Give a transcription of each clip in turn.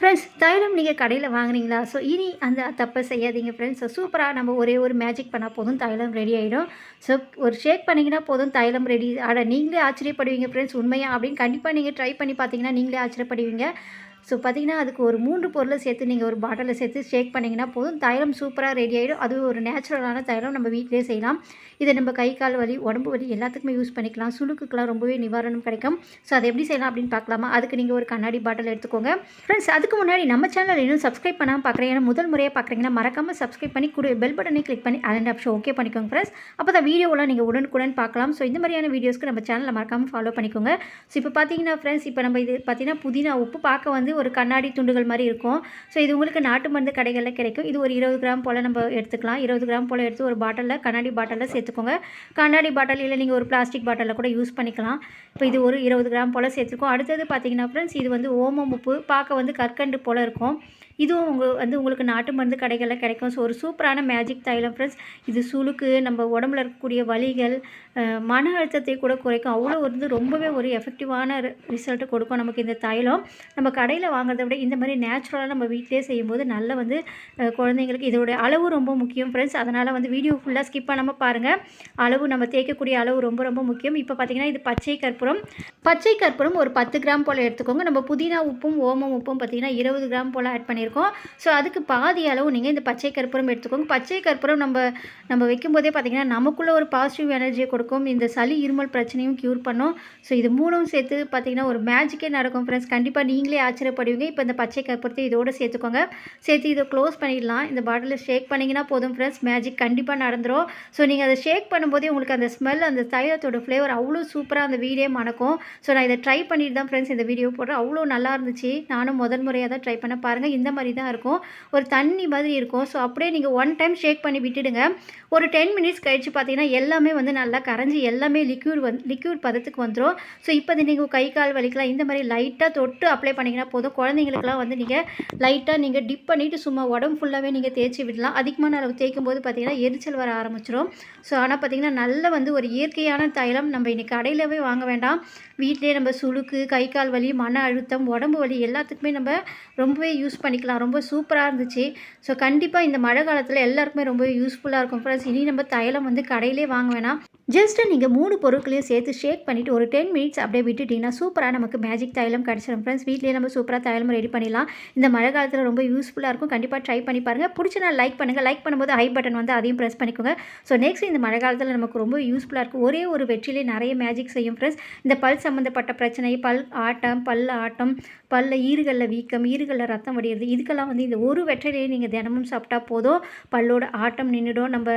Friends தைலம் நீங்கள் கடையில் வாங்குனீங்களா? ஸோ இனி அந்த தப்பை செய்யாதீங்க ஃப்ரெண்ட்ஸ் ஸோ சூப்பராக நம்ம ஒரே ஒரு மேஜிக் பண்ணால் போதும் தைலம் ரெடி ஆகிடும் ஸோ ஒரு ஷேக் பண்ணிங்கன்னா போதும் தைலம் ரெடி ஆட நீங்களே ஆச்சரியப்படுவீங்க ஃப்ரெண்ட்ஸ் உண்மையாக அப்படின்னு கண்டிப்பாக நீங்கள் ட்ரை பண்ணி பார்த்தீங்கன்னா நீங்களே ஆச்சரியப்படுவீங்க. ஸோ பார்த்தீங்கன்னா அதுக்கு ஒரு மூன்று பொருளை சேர்த்து நீங்கள் ஒரு பாட்டிலில் சேர்த்து ஷேக் பண்ணிங்கன்னா போதும். தைலம் சூப்பராக ரெடி ஆகிடும் அது ஒரு நேச்சுரலான தைலம் நம்ம வீட்டிலே செய்யலாம். இதை நம்ம கை கால் வலி உடம்பு வலி எல்லாத்துக்குமே யூஸ் பண்ணிக்கலாம். சுளுக்குக்கெலாம் ரொம்பவே நிவாரணம் கிடைக்கும். ஸோ அதை எப்படி செய்யலாம் அப்படின்னு பார்க்கலாமா? அதுக்கு நீங்கள் ஒரு கண்ணாடி பாட்டில் எடுத்துக்கோங்க. ஃப்ரெண்ட்ஸ் அதுக்கு முன்னாடி நம்ம சேனல் இன்னும் சப்ஸ்கிரைப் பண்ணாமல் பார்க்குறேன் ஏன்னா முதல் முறையாக பார்க்குறீங்கன்னா மறக்காமல் சப்ஸ்கிரைப் பண்ணி கூட பெல் பட்டனை கிளிக் பண்ணி அலண்ட் ஆப்ஷன் ஓகே பண்ணிக்கோங்க ஃப்ரெண்ட்ஸ் அப்போ தான் வீடியோலாம் நீங்கள் உடனுக்குடன் பார்க்கலாம். ஸோ இந்த மாதிரியான வீடியோஸ்க்கு நம்ம சேனலை மறக்காமல் ஃபாலோ பண்ணிக்கோங்க. ஸோ இப்போ பார்த்தீங்கன்னா ஃப்ரெண்ட்ஸ் இப்போ நம்ம இது பார்த்தீங்கன்னா புதினா உப்பு பார்க்க வந்து ஒரு கண்ணாடி துண்டுகள் மாதிரி இருக்கும். ஸோ இது உங்களுக்கு நாட்டு மருந்து கடைகளில் கிடைக்கும். இது ஒரு இருபது கிராம் போல் நம்ம எடுத்துக்கலாம். இருபது கிராம் போல் எடுத்து ஒரு பாட்டிலில் கண்ணாடி பாட்டிலில் சேர்த்துக்கோங்க. கண்ணாடி பாட்டில் இல்லை நீங்கள் ஒரு பிளாஸ்டிக் பாட்டிலில் கூட யூஸ் பண்ணிக்கலாம். இப்போ இது ஒரு இருபது கிராம் போல் சேர்த்துருக்கோம். அடுத்தது பார்த்தீங்கன்னா ஃப்ரெண்ட்ஸ் இது வந்து ஓமம் உப்பு பார்க்க வந்து கற்கண்டு போல் இருக்கும். இதுவும் உங்கள் வந்து உங்களுக்கு நாட்டு மருந்து கடைகளில் கிடைக்கும். ஸோ ஒரு சூப்பரான மேஜிக் தைலம் ஃப்ரெண்ட்ஸ் இது சுளுக்கு நம்ம உடம்புல இருக்கக்கூடிய வலிகள் மன அழுத்தத்தை கூட குறைக்கும். அவ்வளோ வந்து ரொம்பவே ஒரு எஃபெக்டிவான ரிசல்ட்டை கொடுக்கும் நமக்கு இந்த தைலம். நம்ம கடையில் வாங்குறத விட இந்த மாதிரி நேச்சுரலாக நம்ம வீட்டிலே செய்யும்போது நல்ல வந்து குழந்தைங்களுக்கு இதோடைய அளவு ரொம்ப முக்கியம் ஃப்ரெண்ட்ஸ் அதனால் வந்து வீடியோ ஃபுல்லாக ஸ்கிப் பண்ணாமல் பாருங்கள் அளவு நம்ம தேய்க்கக்கூடிய அளவு ரொம்ப ரொம்ப முக்கியம். இப்போ பார்த்தீங்கன்னா இது பச்சை கற்பூரம். பச்சை கற்பூரம் ஒரு பத்து கிராம் போல் எடுத்துக்கோங்க. நம்ம புதினா உப்பும் ஓமம் உப்பும் பார்த்தீங்கன்னா இருபது கிராம் போல் ஆட் பண்ணியிருக்கோம் இருக்கும். ஸோ அதுக்கு பாதி அளவு நீங்கள் இந்த பச்சை கற்பூரம் எடுத்துக்கோங்க. பச்சை கற்பூரம் நம்ம நம்ம வைக்கும்போதே பார்த்தீங்கன்னா நமக்குள்ளே ஒரு பாசிட்டிவ் எனர்ஜியை கொடுக்கும். இந்த சளி இருமல் பிரச்சனையும் க்யூர் பண்ணும். ஸோ இது மூணும் சேர்த்து பார்த்தீங்கன்னா ஒரு மேஜிக்கே நடக்கும் ஃப்ரெண்ட்ஸ் கண்டிப்பாக நீங்களே ஆச்சரியப்படுவீங்க. இப்போ இந்த பச்சை கற்பூரத்தை இதோட சேர்த்துக்கோங்க. சேர்த்து இதை க்ளோஸ் பண்ணிடலாம். இந்த பாட்டிலில் ஷேக் பண்ணிங்கன்னா போதும் ஃப்ரெண்ட்ஸ் மேஜிக் கண்டிப்பாக நடந்துடும் ஸோ நீங்கள் அதை ஷேக் பண்ணும்போதே உங்களுக்கு அந்த ஸ்மெல் அந்த தைலத்தோட ஃப்ளேவர் அவ்வளோ சூப்பராக அந்த வீடே மணக்கும். ஸோ நான் இதை ட்ரை பண்ணிட்டு தான் ஃப்ரெண்ட்ஸ் இந்த வீடியோ போடுறேன். அவ்வளோ நல்லா இருந்துச்சு. நானும் முதல் முறையாக தான் ட்ரை பண்ண. பாருங்கள் இந்த மாதிரி தான் இருக்கும். ஒரு தண்ணி மாதிரி இருக்கும். ஸோ அப்படியே நீங்கள் ஒன் டைம் ஷேக் பண்ணி விட்டுடுங்க. ஒரு டென் மினிட்ஸ் கழிச்சு பார்த்தீங்கன்னா எல்லாமே வந்து நல்லா கரைஞ்சி எல்லாமே லிக்யூட் வந் லிக்யூட் பதத்துக்கு வந்துடும் ஸோ இப்போ இது நீங்கள் கை கால் வலிக்கலாம். இந்த மாதிரி லைட்டாக தொட்டு அப்ளை பண்ணிங்கன்னா போதும். குழந்தைங்களுக்குலாம் வந்து நீங்கள் லைட்டாக நீங்கள் டிப் பண்ணிவிட்டு சும்மா உடம்பு ஃபுல்லாகவே நீங்கள் தேய்ச்சி விடலாம். அதிகமான அளவு தேய்க்கும் போது பார்த்தீங்கன்னா எரிச்சல் வர ஆரம்பிச்சிடும் ஸோ ஆனால் பார்த்திங்கன்னா நல்ல வந்து ஒரு இயற்கையான தைலம் நம்ம இன்றைக்கி கடையிலவே வாங்க வேண்டாம். வீட்டிலே நம்ம சுளுக்கு கை கால் வலி மன அழுத்தம் உடம்பு வலி எல்லாத்துக்குமே நம்ம ரொம்பவே யூஸ் பண்ணி பண்ணிக்கலாம். ரொம்ப சூப்பராக இருந்துச்சு. ஸோ கண்டிப்பாக இந்த மழை காலத்தில் எல்லாருக்குமே ரொம்ப யூஸ்ஃபுல்லாக இருக்கும். ஃப்ரெண்ட்ஸ் இனி நம்ம தைலம் வந்து கடையிலே வாங்க வேணாம். ஜஸ்ட்டு நீங்கள் மூணு பொருட்களையும் சேர்த்து ஷேக் பண்ணிவிட்டு ஒரு டென் மினிட்ஸ் அப்படியே விட்டுட்டிங்கன்னா சூப்பராக நமக்கு மேஜிக் தைலம் கிடச்சிடும் ஃப்ரெண்ட்ஸ் வீட்லேயே நம்ம சூப்பராக தைலம் ரெடி பண்ணிடலாம். இந்த மழை காலத்தில் ரொம்ப யூஸ்ஃபுல்லாக இருக்கும். கண்டிப்பாக ட்ரை பண்ணி பாருங்கள் பிடிச்ச நான் லைக் பண்ணுங்கள் லைக் பண்ணும்போது ஹை பட்டன் வந்து அதையும் ப்ரெஸ் பண்ணிக்கோங்க. ஸோ நெக்ஸ்ட் இந்த மழை காலத்தில் நமக்கு ரொம்ப யூஸ்ஃபுல்லாக இருக்கும். ஒரே ஒரு வெற்றிலே நிறைய மேஜிக் செய்யும் ஃப்ரெண்ட்ஸ் இந்த பல் சம்மந்தப்பட்ட பிரச்சனை பல் ஆட்டம் பல் ஆட்டம் பல்ல ஈறுகளில் வீக்கம் ஈறுகளில் ரத்தம் வடிகிறது இதுக்கெல்லாம் வந்து இந்த ஒரு வெற்றிலையே நீங்கள் தினமும் சாப்பிட்டா போதும். பல்லோட ஆட்டம் நின்றுடும் நம்ம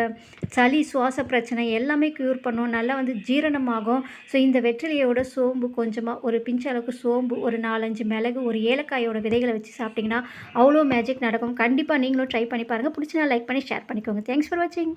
சளி சுவாச பிரச்சனை எல்லாமே க்யூர் பண்ணும். நல்லா வந்து ஜீரணமாகும். ஸோ இந்த வெற்றிலையோட சோம்பு கொஞ்சமாக ஒரு பிஞ்ச அளவுக்கு சோம்பு ஒரு நாலஞ்சு மிளகு ஒரு ஏலக்காயோட விதைகளை வச்சு சாப்பிட்டிங்கன்னா அவ்வளோ மேஜிக் நடக்கும். கண்டிப்பாக நீங்களும் ட்ரை பண்ணி பாருங்கள் பிடிச்சினா லைக் பண்ணி ஷேர் பண்ணிக்கோங்க. தேங்க்ஸ் ஃபார் வாட்சிங்